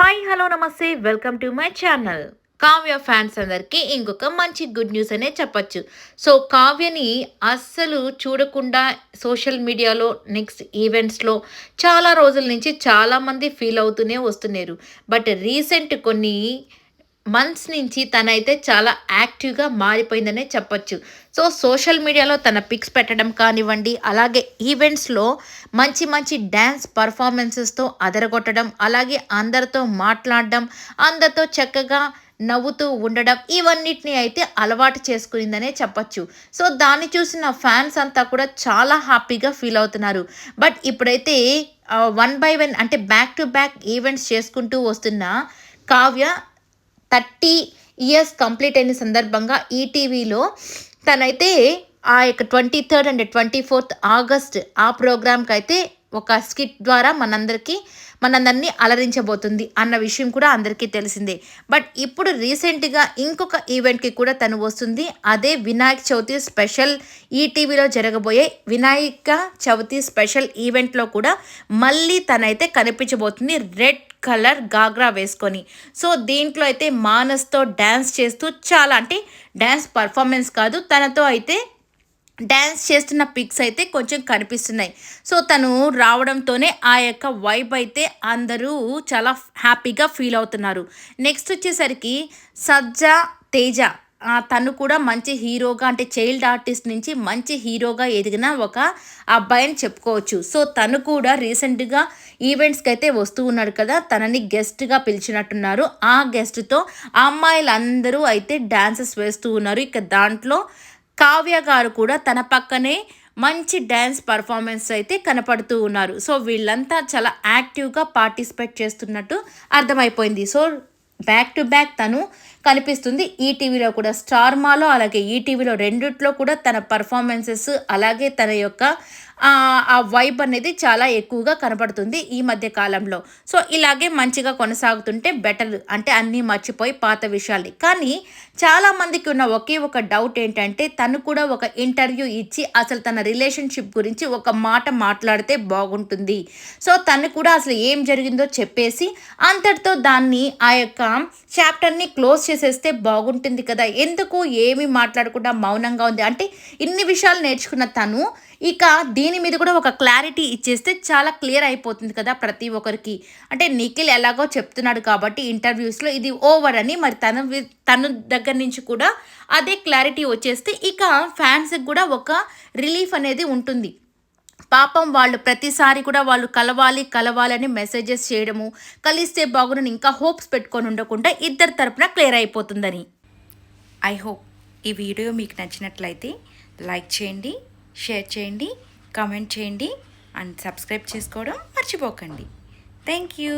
Hi hello నమస్తే. Welcome to my channel. Kavya fans అందరికీ ఇంకొక మంచి గుడ్ న్యూస్ అనే చెప్పచ్చు. సో కావ్యని అస్సలు చూడకుండా సోషల్ మీడియాలో నెక్స్ట్ ఈవెంట్స్లో చాలా రోజుల నుంచి చాలామంది ఫీల్ అవుతూనే వస్తున్నారు. బట్ రీసెంట్ కొన్ని మంత్స్ నుంచి తనైతే చాలా యాక్టివ్గా మారిపోయిందనే చెప్పొచ్చు. సో సోషల్ మీడియాలో తన పిక్స్ పెట్టడం కానివ్వండి అలాగే ఈవెంట్స్లో మంచి మంచి డ్యాన్స్ పర్ఫార్మెన్సెస్తో అదరగొట్టడం అలాగే అందరితో మాట్లాడడం అందరితో చక్కగా నవ్వుతూ ఉండడం ఇవన్నిటిని అయితే అలవాటు చేసుకునిందనే చెప్పచ్చు. సో దాన్ని చూసిన ఫ్యాన్స్ అంతా కూడా చాలా హ్యాపీగా ఫీల్ అవుతున్నారు. బట్ ఇప్పుడైతే వన్ బై వన్ అంటే బ్యాక్ టు బ్యాక్ ఈవెంట్స్ చేసుకుంటూ వస్తున్న కావ్య థర్టీ ఇయర్స్ కంప్లీట్ అయిన సందర్భంగా ఈటీవీలో తనైతే ఆ యొక్క twenty third and twenty fourth August ఆ ప్రోగ్రామ్కి అయితే ఒక స్కిట్ ద్వారా మనందరికీ మనందరినీ అలరించబోతుంది అన్న విషయం కూడా అందరికీ తెలిసిందే. బట్ ఇప్పుడు రీసెంట్గా ఇంకొక ఈవెంట్కి కూడా తను వస్తుంది. అదే వినాయక చవితి స్పెషల్ ఈటీవీలో జరగబోయే వినాయక చవితి స్పెషల్ ఈవెంట్లో కూడా మళ్ళీ తనైతే కనిపించబోతుంది రెడ్ కలర్ గాగ్రా వేసుకొని. సో దీంట్లో అయితే మానస్తో డ్యాన్స్ చేస్తూ చాలా అంటే డ్యాన్స్ పర్ఫార్మెన్స్ కాదు తనతో అయితే డ్యాన్స్ చేస్తున్న పిక్స్ అయితే కొంచెం కనిపిస్తున్నాయి. సో తను రావడంతోనే ఆ యొక్క వైబ్ అయితే అందరూ చాలా హ్యాపీగా ఫీల్ అవుతున్నారు. నెక్స్ట్ వచ్చేసరికి సజ్జా తేజ. తను కూడా మంచి హీరోగా అంటే చైల్డ్ ఆర్టిస్ట్ నుంచి మంచి హీరోగా ఎదిగిన ఒక అబ్బాయిని చెప్పుకోవచ్చు. సో తను కూడా రీసెంట్గా ఈవెంట్స్కి అయితే వస్తూ ఉన్నాడు కదా తనని గెస్ట్గా పిలిచినట్టున్నారు. ఆ గెస్ట్తో అమ్మాయిలందరూ అయితే డ్యాన్సెస్ వేస్తూ ఉన్నారు. ఇక దాంట్లో కావ్య గారు కూడా తన పక్కనే మంచి డ్యాన్స్ పర్ఫార్మెన్స్ అయితే కనపడుతూ ఉన్నారు. సో వీళ్ళంతా చాలా యాక్టివ్గా పార్టిసిపేట్ చేస్తున్నట్టు అర్థమైపోయింది. సో బ్యాక్ టు బ్యాక్ తను కనిపిస్తుంది. ఈటీవీలో కూడా స్టార్ మాలో అలాగే ఈటీవీలో రెండిట్లో కూడా తన పర్ఫార్మెన్సెస్ అలాగే తన యొక్క ఆ వైబ్ అనేది చాలా ఎక్కువగా కనపడుతుంది ఈ మధ్య కాలంలో. సో ఇలాగే మంచిగా కొనసాగుతుంటే బెటర్ అంటే అన్నీ మర్చిపోయి పాత విషయాలు కానీ చాలామందికి ఉన్న ఒకే ఒక డౌట్ ఏంటంటే తను కూడా ఒక ఇంటర్వ్యూ ఇచ్చి అసలు తన రిలేషన్షిప్ గురించి ఒక మాట మాట్లాడితే బాగుంటుంది. సో తను కూడా అసలు ఏం జరిగిందో చెప్పేసి అంతటితో దాన్ని ఆ యొక్క చాప్టర్ని క్లోజ్ చేసేస్తే బాగుంటుంది కదా. ఎందుకు? ఏమి మాట్లాడకుండా మౌనంగా ఉంది. అంటే ఇన్ని విషయాలు నేర్చుకున్న తను. ఇక దీని మీద కూడా ఒక క్లారిటీ ఇచ్చేస్తే చాలా క్లియర్ అయిపోతుంది కదా ప్రతి ఒక్కరికి. అంటే నిఖిల్ ఎలాగో చెప్తున్నాడు కాబట్టి ఇంటర్వ్యూస్లో ఇది ఓవర్ అని మరి తను తన దగ్గర నుంచి కూడా అదే క్లారిటీ వచ్చేస్తే ఇక ఫ్యాన్స్కి కూడా ఒక రిలీఫ్ అనేది ఉంటుంది. పాపం వాళ్ళు ప్రతిసారి కూడా వాళ్ళు కలవాలి కలవాలని మెసేజెస్ చేయడము కలిస్తే బాగునని ఇంకా హోప్స్ పెట్టుకొని ఉండకుండా ఇద్దరు తరపున క్లియర్ అయిపోతుందని. ఐ హోప్ ఈ వీడియో మీకు నచ్చినట్లయితే లైక్ చేయండి షేర్ చేయండి కామెంట్ చేయండి అండ్ సబ్స్క్రైబ్ చేసుకోవడం మర్చిపోకండి. Thank you